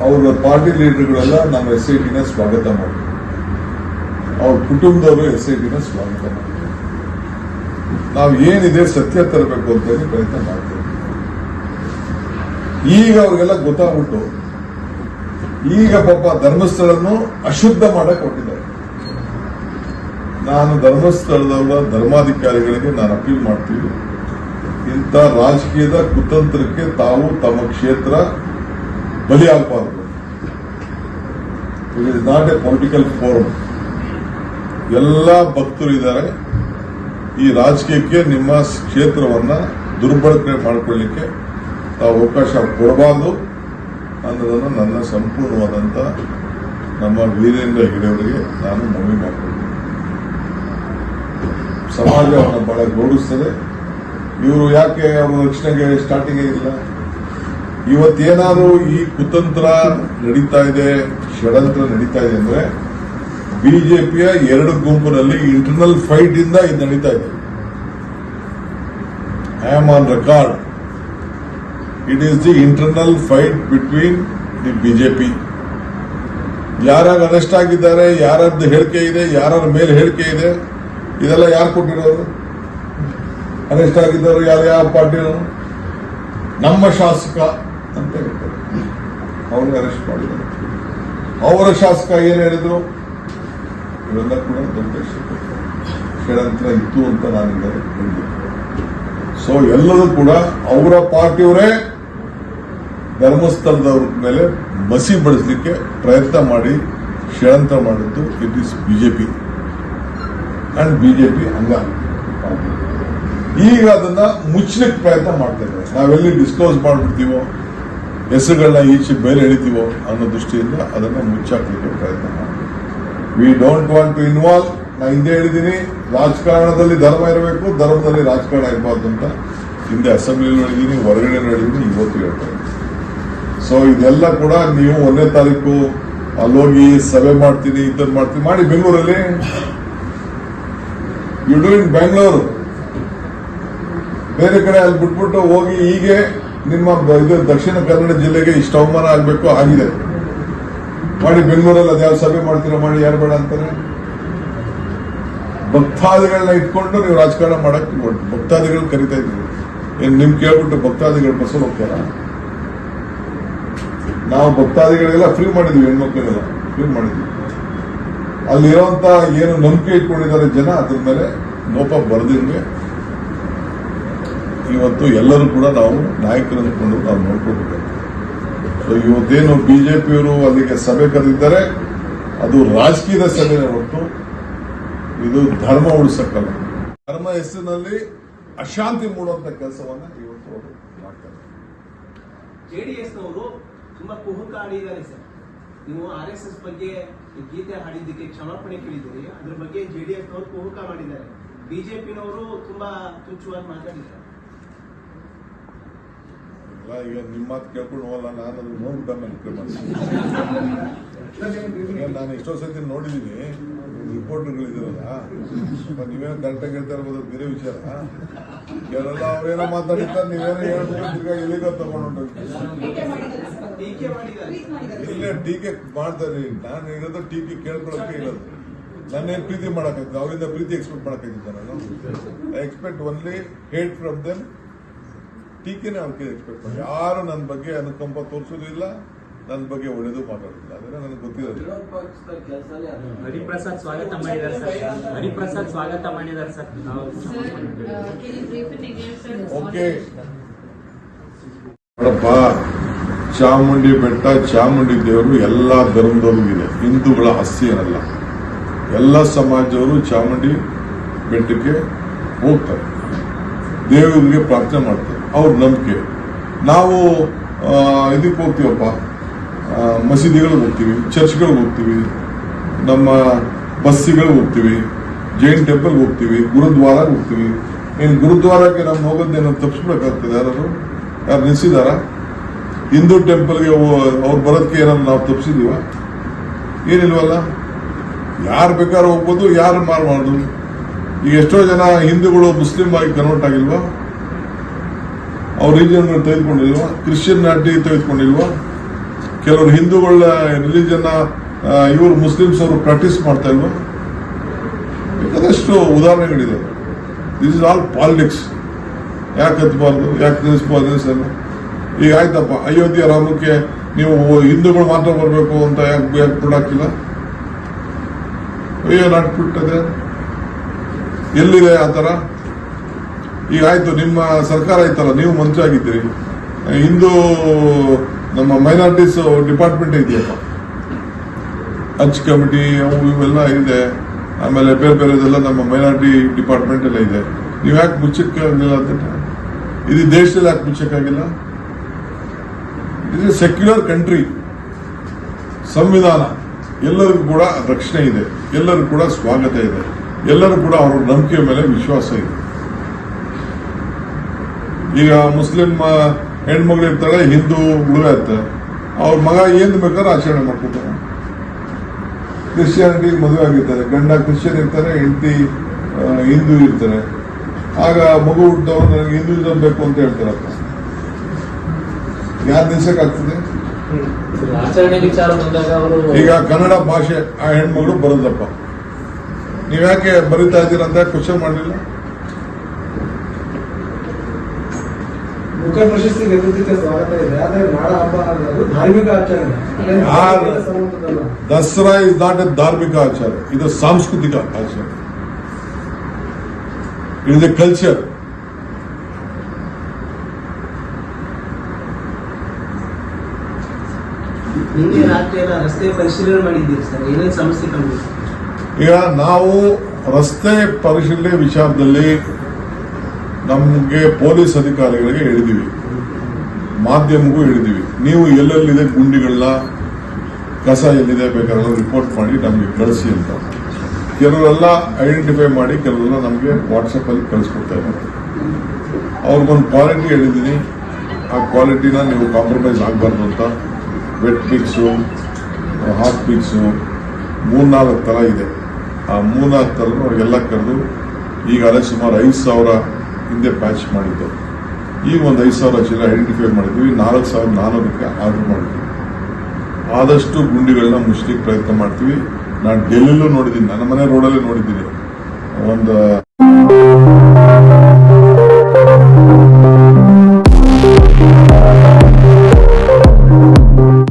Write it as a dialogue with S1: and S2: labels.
S1: ಅವರ ಪಾರ್ಟಿ ಲೀಡರ್ಗಳೆಲ್ಲ ನಮ್ಮ S I ಟಿನ ಸ್ವಾಗತ ಮಾಡಿ ಅವ್ರ ಕುಟುಂಬದವರು ಎಸ್ ಐ ಟಿನ ಸ್ವಾಗತ ಮಾಡಿ ನಾವು ಏನಿದೆ ಸತ್ಯ ತರಬೇಕು ಅಂತ ಹೇಳಿ ಪ್ರಯತ್ನ ಮಾಡ್ತೇವೆ. ಈಗ ಅವ್ರಿಗೆಲ್ಲ ಗೊತ್ತಾಗ್ಬಿಟ್ಟು, ಈಗ ಪಾಪ ಧರ್ಮಸ್ಥಳನ್ನು ಅಶುದ್ಧ ಮಾಡಕ್ ಕೊಟ್ಟಿದ್ದಾರೆ. ನಾನು ಧರ್ಮಸ್ಥಳದವರ ಧರ್ಮಾಧಿಕಾರಿಗಳಿಗೆ ನಾನು ಅಪೀಲ್ ಮಾಡ್ತೀವಿ, ಇಂಥ ರಾಜಕೀಯದ ಕುತಂತ್ರಕ್ಕೆ ತಾವು ತಮ್ಮ ಕ್ಷೇತ್ರ ಬಲಿಯಾಗಬಾರದು it is not a political forum ಎಲ್ಲ ಭಕ್ತರು ಇದ್ದಾರೆ. ಈ ರಾಜಕೀಯಕ್ಕೆ ನಿಮ್ಮ ಕ್ಷೇತ್ರವನ್ನ ದುರ್ಬಳಕೆ ಮಾಡಿಕೊಳ್ಳಿಕ್ಕೆ ತಾವು ಅವಕಾಶ ಕೊಡಬಾರ್ದು ಅನ್ನೋದನ್ನು ನನ್ನ ಸಂಪೂರ್ಣವಾದಂಥ ನಮ್ಮ ವೀರೇಂದ್ರ ಹೆಗಡೆಯವರಿಗೆ ನಾನು ಮನವಿ ಮಾಡಿಕೊಳ್ತೀನಿ. ಸಮಾಜವನ್ನು ಬಹಳ ಗೌರವಿಸ್ತದೆ. ಇವರು ಯಾಕೆ ಅವರು ರಕ್ಷಣೆಗೆ ಸ್ಟಾರ್ಟಿಂಗೇ ಇಲ್ಲ? ಇವತ್ತೇನಾದ್ರೂ ಈ ಕುತಂತ್ರ ನಡೀತಾ ಇದೆ ಷಡಂತ್ರ ನಡೀತಾ ಇದೆ ಅಂದ್ರೆ ಬಿಜೆಪಿಯ ಎರಡು ಗುಂಪಿನಲ್ಲಿ ಇಂಟರ್ನಲ್ ಫೈಟ್ ಇಂದ ಇದು ನಡೀತಾ ಇದೆ. I am on record it is the internal fight between the BJP ಯಾರ್ಯಾರು ಅರೆಸ್ಟ್ ಆಗಿದ್ದಾರೆ ಯಾರದ್ದು ಹೇಳಿಕೆ ಇದೆ ಯಾರ ಮೇಲೆ ಹೇಳಿಕೆ ಇದೆ, ಇದೆಲ್ಲ ಯಾರು ಕೊಟ್ಟಿರೋದು? ಅರೆಸ್ಟ್ ಆಗಿದ್ದವರು ಯಾರು ಯಾವ ಪಾರ್ಟಿಯವರು ನಮ್ಮ ಶಾಸಕ ಅಂತ ಹೇಳ್ತಾರೆ. ಅವ್ರಿಗೆ ಅರೆಸ್ಟ್ ಮಾಡಿದ್ದಾರೆ. ಅವರ ಶಾಸಕ ಏನು ಹೇಳಿದ್ರು? ಇವೆಲ್ಲ ಕೂಡ ದೊಡ್ಡ ಷಡ್ಯಂತ್ರ. ಇತ್ತು ಅಂತ ನಾನು ಹೇಳಿದೆ ಸೊ ಎಲ್ಲರೂ ಕೂಡ ಅವರ ಪಾರ್ಟಿಯವರೇ ಧರ್ಮಸ್ಥಳದವ್ರ ಮೇಲೆ ಮಸಿ ಬಡಿಸ್ಲಿಕ್ಕೆ ಪ್ರಯತ್ನ ಮಾಡಿ ಷಡ್ಯಂತ್ರ ಮಾಡಿದ್ದು it is BJP and BJP ಅಂಗ ಈಗ ಅದನ್ನ ಮುಚ್ಚಲಿಕ್ಕೆ ಪ್ರಯತ್ನ ಮಾಡ್ತಾ ಇದ್ದಾರೆ. ನಾವೆಲ್ಲಿ ಡಿಸ್ಕ್ಲೋಸ್ ಮಾಡ್ಬಿಡ್ತೀವೋ? ಹೆಸರುಗಳನ್ನ ಈಚೆ ಬೇರೆ ಎಳಿತೀವೋ ಅನ್ನೋ ದೃಷ್ಟಿಯಿಂದ ಅದನ್ನು ಮುಚ್ಚಾಕ್ಲಿಕ್ಕೆ ಪ್ರಯತ್ನ ಮಾಡ್ತೀವಿ. We don't want to involve ನಾ ಹಿಂದೆ ಹೇಳಿದ್ದೀನಿ ರಾಜಕಾರಣದಲ್ಲಿ ಧರ್ಮ ಇರಬೇಕು, ಧರ್ಮದಲ್ಲಿ ರಾಜಕಾರಣ ಇರಬಾರ್ದು ಅಂತ ಹಿಂದೆ ಅಸೆಂಬ್ಲಿಯಲ್ಲಿ ಹೇಳಿದ್ದೀನಿ ಹೊರಗಡೆ ಹೇಳಿದ್ದೀನಿ ಇವತ್ತು ಹೇಳ್ತಾರೆ ಸೊ ಇದೆಲ್ಲ ಕೂಡ ನೀವು ಒಂದನೇ ತಾರೀಕು ಹೋಗಿ ಸಭೆ ಮಾಡ್ತೀನಿ ಇದನ್ನ ಮಾಡ್ತೀನಿ, ಮಾಡಿ ಬೆಂಗಳೂರಲ್ಲಿ. ಯು ಡೂ ಇನ್ ಬೆಂಗಳೂರು ಬೇರೆ ಕಡೆ ಅಲ್ಲಿ ಬಿಟ್ಬಿಟ್ಟು ಹೋಗಿ ಹೀಗೆ ನಿಮ್ಮ ಇದು ದಕ್ಷಿಣ ಕನ್ನಡ ಜಿಲ್ಲೆಗೆ ಇಷ್ಟು ಅವಮಾನ ಆಗಬೇಕು, ಆಗಿದೆ. ಮಾಡಿ ಬೆಂಗಳೂರಲ್ಲಿ ಅದ್ಯಾವ ಸಭೆ ಮಾಡ್ತೀರಾ, ಮಾಡಿ ಯಾರು ಬೇಡ ಅಂತಾರೆ? ಭಕ್ತಾದಿಗಳನ್ನ ಇಟ್ಕೊಂಡು ನೀವು ರಾಜಕಾರಣ ಮಾಡಕ್ ಹೊರ್ಟು. ಭಕ್ತಾದಿಗಳು ಕರಿತಾ ಇದ್ದೀವಿ ಏನ್ ನಿಮ್ ಕೇಳ್ಬಿಟ್ಟು ಭಕ್ತಾದಿಗಳು ಬಸ್ಸಲ್ಲಿ ಹೋಗ್ತಾರ? ನಾವು ಭಕ್ತಾದಿಗಳಿಗೆಲ್ಲ ಫ್ರೀ ಮಾಡಿದ್ವಿ ಹೆಣ್ಮಕ್ಳಿಗೆಲ್ಲ ಫ್ರೀ ಮಾಡಿದ್ವಿ. ಅಲ್ಲಿರೋಂತ ಏನು ನಂಬಿಕೆ ಇಟ್ಕೊಂಡಿದ್ದಾರೆ ಜನ, ಅದ್ರ ಮೇಲೆ ಲೋಪ ಬರೆದಂಗೆ ಇವತ್ತು ಎಲ್ಲರೂ ಕೂಡ ನಾವು ನಾಯಕರನ್ನು ಕೊಂಡು ನಾವು ನೋಡ್ಕೊಳ್ಬೇಕು. ಸೊ ಇವತ್ತೇನು ಬಿಜೆಪಿಯವರು ಅಲ್ಲಿಗೆ ಸಭೆ ಕರೆದಿದ್ದಾರೆ, ಅದು ರಾಜಕೀಯದ ಸಭೆನೇ ಹೊರತು ಇದು ಧರ್ಮ ಉಳಿಸಕ್ಕಲ್ಲ. ಧರ್ಮ ಹೆಸರಿನಲ್ಲಿ ಅಶಾಂತಿ ಮೂಡುವಂತ ಕೆಲಸವನ್ನ ಇವತ್ತು ಅವರು ಮಾಡ್ತಾರೆ.
S2: ಜೆಡಿಎಸ್ನವರು ತುಂಬಾ ಕುಹುಕ ಸರ್. ನೀವು ಆರ್ ಎಸ್ ಎಸ್ ಬಗ್ಗೆ ಗೀತೆ ಹಾಡಿದ್ದಕ್ಕೆ ಕ್ಷಮಾಪಣೆ ಕೇಳಿದ್ದೀರಿ. ಅದ್ರ ಬಗ್ಗೆ ಜೆಡಿಎಸ್ನವರು ಕುಹುಕ ಮಾಡಿದ್ದಾರೆ. ಬಿಜೆಪಿನವರು ತುಂಬಾ ತುಚ್ಚುವಾಗಿ ಮಾತಾಡಿದ್ದಾರೆ.
S1: ಎಲ್ಲ ಈಗ ನಿಮ್ಮ ಮಾತು ಕೇಳ್ಕೊಂಡು ಹೋಗಲ್ಲ ನಾನು ಅದನ್ನು ನೋಡ್ಬಿಟ್ಟ ಮೇಲೆ ಈಗ ನಾನು ಎಷ್ಟೋ ಸತಿ ನೋಡಿದ್ದೀನಿ ರಿಪೋರ್ಟರ್ಗಳಿದ್ದೀರಲ್ಲ ನೀವೇನು ಕರೆಕ್ಟಾಗಿ ಹೇಳ್ತಾ ಇರ್ಬೋದು, ಬೇರೆ ವಿಚಾರ. ಕೆಲವೆಲ್ಲ ಅವ್ರೇನೋ ಮಾತಾಡಿರ್ತಾರೆ, ನೀವೇನೋ ಹೇಳ್ಬಿಟ್ಟು ಎಲ್ಲಿಗೋ ತಗೊಂಡು ಇಲ್ಲೇ ಟೀಕೆ ಮಾಡ್ತಾರೆ, ನಾನು ಇರೋದು ಟೀಕೆ ಕೇಳ್ಕೊಳಕ್ಕೆ ಇರೋದು. ನನ್ನೇನು ಪ್ರೀತಿ ಮಾಡಕ್ಕಾಗ್ತದೆ? ಅವರಿಂದ ಪ್ರೀತಿ ಎಕ್ಸ್ಪೆಕ್ಟ್ ಮಾಡಕ್ಕಾಗಿದ್ದೆ ನಾನು? I expect only hate from them ಟೀಕೆನೇ ಅವ್ರಿಗೆ ಎಕ್ಸ್ಪೆಕ್ಟ್ ಮಾಡಿ ಯಾರು ನನ್ನ ಬಗ್ಗೆ ಅನುಕಂಪ ತೋರಿಸೋದಿಲ್ಲ ನನ್ನ ಬಗ್ಗೆ ಒಳ್ಳೇದು ಮಾತಾಡೋದಿಲ್ಲ. ಅದನ್ನ ನನಗೆ
S3: ಗೊತ್ತಿರೋದು
S4: ಹರಿಪ್ರಸಾದ್ ಸ್ವಾಗತ ಮಾಡಿದ್ದಾರೆ ಸರ್. ಹರಿಪ್ರಸಾದ್ ಸ್ವಾಗತ ಮಾಡಿದ್ದಾರೆ ಸರ್.
S1: ಓಕೆ. ನೋಡಪ್ಪ ಚಾಮುಂಡಿ ಬೆಟ್ಟ ಚಾಮುಂಡಿ ದೇವರು ಎಲ್ಲ ಧರ್ಮದವ್ರಿಗೂ ಇದೆ ಹಿಂದೂಗಳ ಹಸಿ ಏನಲ್ಲ. ಎಲ್ಲ ಸಮಾಜದವರು ಚಾಮುಂಡಿ ಬೆಟ್ಟಕ್ಕೆ ಹೋಗ್ತಾರೆ. ದೇವರಿಗೆ ಪ್ರಾರ್ಥನೆ ಮಾಡ್ತಾರೆ. ಅವ್ರ ನಂಬಿಕೆ. ನಾವು ಇದಕ್ಕೆ ಹೋಗ್ತೀವಪ್ಪ. ಮಸೀದಿಗಳಿಗೆ ಹೋಗ್ತೀವಿ, ಚರ್ಚ್ಗಳಿಗೆ ಹೋಗ್ತೀವಿ, ನಮ್ಮ ಬಸ್ಸಿಗಳಿಗೆ ಹೋಗ್ತೀವಿ, ಜೈನ್ ಟೆಂಪಲ್ಗೆ ಹೋಗ್ತೀವಿ, ಗುರುದ್ವಾರಕ್ಕೆ ಹೋಗ್ತೀವಿ. ಇನ್ನು ಗುರುದ್ವಾರಕ್ಕೆ ನಮ್ಮ ಹೋಗೋದೇನೋ ತಪ್ಪಿಸ್ಬೇಕಾಗ್ತದೆ ಯಾರು ಯಾರು ನಿಲ್ಸಿದಾರ ಹಿಂದೂ ಟೆಂಪಲ್ಗೆ ಅವ್ರು ಬರೋದಕ್ಕೆ ಏನಾದ್ರು ನಾವು ತಪ್ಪಿಸಿದೀವ ಏನಿಲ್ವಲ್ಲ? ಯಾರು ಬೇಕಾದ್ರೂ ಹೋಗ್ಬೋದು, ಯಾರು ಮಾಡೋದು ಈಗ ಎಷ್ಟೋ ಜನ ಹಿಂದೂಗಳು ಮುಸ್ಲಿಮ್ ಆಗಿ ಕನ್ವರ್ಟ್ ಆಗಿಲ್ವಾ? ಅವ್ರ ರಿಲಿಜನ್ ತೆಗೆದುಕೊಂಡಿಲ್ವಾ ಕ್ರಿಶ್ಚಿಯನ್ ನಾಟಿ ತೆಗೆದುಕೊಂಡಿಲ್ವಾ ಕೆಲವರು ಹಿಂದೂಗಳ ರಿಲಿಜನ್ ಇವರು ಮುಸ್ಲಿಮ್ಸ್ ಅವರು ಪ್ರಾಕ್ಟೀಸ್ ಮಾಡ್ತಾ ಇಲ್ವಾ? ಬೇಕಾದಷ್ಟು ಉದಾಹರಣೆಗಳಿದೆ. ದಿಸ್ ಇಸ್ ಆಲ್ ಪಾಲಿಟಿಕ್ಸ್ ಯಾಕೆ ಹತ್ಬಾರ್ದು ಯಾಕೆ ನಿಲ್ಲಿಸ್ಬಾರ್ದು ಸರ್ ಈಗ ಆಯ್ತಪ್ಪ, ಅಯೋಧ್ಯೆ ರಾಮಕ್ಕೆ ನೀವು ಹಿಂದೂಗಳು ಮಾತ್ರ ಬರಬೇಕು ಅಂತ ಯಾಕೆ ಯಾಕೆ ಬಿಡಾಕಿಲ್ಲ ಅಯ್ಯೋ ನಾಟ್ಬಿಟ್ಟದೆ ಎಲ್ಲಿದೆ ಆ ಥರ? ಈಗ ಆಯ್ತು, ನಿಮ್ಮ ಸರ್ಕಾರ ಆಯ್ತಲ್ಲ, ನೀವು ಮಂತ್ರಿ ಆಗಿದ್ದೀರಿ. ಹಿಂದೂ ನಮ್ಮ ಮೈನಾರಿಟೀಸ್ ಡಿಪಾರ್ಟ್ಮೆಂಟ್ ಇದೆಯಪ್ಪ. ಹಜ್ ಕಮಿಟಿ ಅವು ಇವೆಲ್ಲ ಇದೆ. ಆಮೇಲೆ ಬೇರೆ ಬೇರೆದೆಲ್ಲ ನಮ್ಮ ಮೈನಾರಿಟಿ ಡಿಪಾರ್ಟ್ಮೆಂಟ್ ಎಲ್ಲ ಇದೆ. ನೀವು ಯಾಕೆ ಮುಚ್ಚಕ್ಕಾಗಿಲ್ಲ ಅಂತ ಇದು ದೇಶದಲ್ಲಿ ಯಾಕೆ ಮುಚ್ಚಕ್ಕಾಗಿಲ್ಲ ಇದು ಸೆಕ್ಯುಲರ್ ಕಂಟ್ರಿ ಸಂವಿಧಾನ. ಎಲ್ಲರಿಗೂ ಕೂಡ ರಕ್ಷಣೆ ಇದೆ. ಎಲ್ಲರಿಗೂ ಕೂಡ ಸ್ವಾಗತ ಇದೆ. ಎಲ್ಲರೂ ಕೂಡ ಅವರ ನಂಬಿಕೆಯ ಮೇಲೆ ವಿಶ್ವಾಸ ಇದೆ. ಈಗ ಮುಸ್ಲಿಂ ಹೆಣ್ಮಗಳು ಇರ್ತಾಳೆ ಹಿಂದೂ ಹುಡುಗ ಇರ್ತಾರೆ ಅವ್ರ ಮಗ ಏನು ಬೇಕಾದ್ರೆ ಆಚರಣೆ ಮಾಡ್ಕೊತಾರೆ. ಕ್ರಿಶ್ಚಿಯಾನಿಟಿ ಮದುವೆ ಆಗಿರ್ತಾರೆ. ಗಂಡ ಕ್ರಿಶ್ಚಿಯನ್ ಇರ್ತಾರೆ ಹೆಂಡತಿ ಹಿಂದೂ ಇರ್ತಾರೆ. ಆಗ ಮಗು ಹುಟ್ಟವ್ರು ನನಗೆ ಹಿಂದೂ ಬೇಕು ಅಂತ ಹೇಳ್ತಾರಪ್ಪ.
S3: ವಿಚಾರ ಬಂದಾಗ ಅವರು
S1: ಈಗ ಕನ್ನಡ ಭಾಷೆ ಆ ಹೆಣ್ಮಗಳು ಬರೋದಪ್ಪ. ನೀವ್ಯಾಕೆ ಬರಿತಾ ಇದೀರ ಅಂತ ಕ್ವಶನ್ ಮಾಡಲಿಲ್ಲ?
S5: ಮುಖ ಪ್ರಶಸ್ತಿ ಗೆಲ್ಲುವುದಕ್ಕೆ ಸ್ವಾಗತ ಇದೆ. ಆದರೆ ನಾಡ ಹಬ್ಬ ಅನ್ನೋದು ಧಾರ್ಮಿಕ ಆಚರಣೆ.
S1: ದಸರಾ ಇಸ್ ನಾಟ್ ಎ ಧಾರ್ಮಿಕ ಆಚಾರ ಇದು ಸಾಂಸ್ಕೃತಿಕ ಆಚಾರ ಇಟ್ ಎ ಕಲ್ಚರ್
S2: ನಿನ್ನೆ ರಾತ್ರಿ ಎಲ್ಲ ರಸ್ತೆ ಪರಿಶೀಲನೆ ಮಾಡಿದ್ದೀರಿ ಸರ್. ಏನೇನು ಸಮಸ್ಯೆ ಕಂಡು
S1: ಈಗ ನಾವು ರಸ್ತೆ ಪರಿಶೀಲನೆ ವಿಚಾರದಲ್ಲಿ ನಮಗೆ ಪೊಲೀಸ್ ಅಧಿಕಾರಿಗಳಿಗೆ ಹೇಳಿದೀವಿ. ಮಾಧ್ಯಮಕ್ಕೂ ಹೇಳಿದೀವಿ. ನೀವು ಎಲ್ಲೆಲ್ಲಿದೆ ಗುಂಡಿಗಳನ್ನ ಕಸ ಎಲ್ಲಿದೆ ಬೇಕಾದ್ರೆ ರಿಪೋರ್ಟ್ ಮಾಡಿ ನಮಗೆ ಕಳಿಸಿ ಅಂತ. ಕೆಲವರೆಲ್ಲ ಐಡೆಂಟಿಫೈ ಮಾಡಿ, ಕೆಲವರೆಲ್ಲ ನಮಗೆ ವಾಟ್ಸಪ್ ಅಲ್ಲಿ ಕಳಿಸ್ಕೊಡ್ತಾ ಇದ್ದಾರೆ. ಅವ್ರಿಗೊಂದು ಕ್ವಾಲಿಟಿ ಹೇಳಿದ್ದೀನಿ. ಆ ಕ್ವಾಲಿಟಿನ ನೀವು ಕಾಂಪ್ರಮೈಸ್ ಆಗಬಾರ್ದು ಅಂತ. ವೆಟ್ ಪಿಕ್ಸು ಹಾಟ್ ಪಿಕ್ಸು ಮೂರ್ನಾಲ್ಕು ಥರ ಇದೆ. ಆ ಮೂರ್ನಾಲ್ಕು ಥರ ಅವ್ರಿಗೆಲ್ಲ ಕರೆದು ಈಗಾಗಲೇ ಸುಮಾರು ಐದು ಸಾವಿರ ಹಿಂದೆ ಪ್ಯಾಚ್ ಮಾಡಿದ್ದು. ಈಗ ಒಂದು ಐದು ಸಾವಿರ ಚೀಲ ಐಡೆಂಟಿಫೈ ಮಾಡಿದ್ವಿ ನಾಲ್ಕು ಸಾವಿರ ನಾನ್ನೂರಕ್ಕೆ ಆರ್ಡರ್ ಮಾಡಿದ್ವಿ ಆದಷ್ಟು ಗುಂಡಿಗಳನ್ನ ಮುಚ್ಚಲಿಕ್ಕೆ ಪ್ರಯತ್ನ ಮಾಡ್ತೀವಿ. ನಾನು ಡೆಲ್ಲಿಲೂ ನೋಡಿದ್ದೀನಿ. ನನ್ನ ಮನೆ ರೋಡಲ್ಲೇ ನೋಡಿದ್ದೀನಿ. ಒಂದು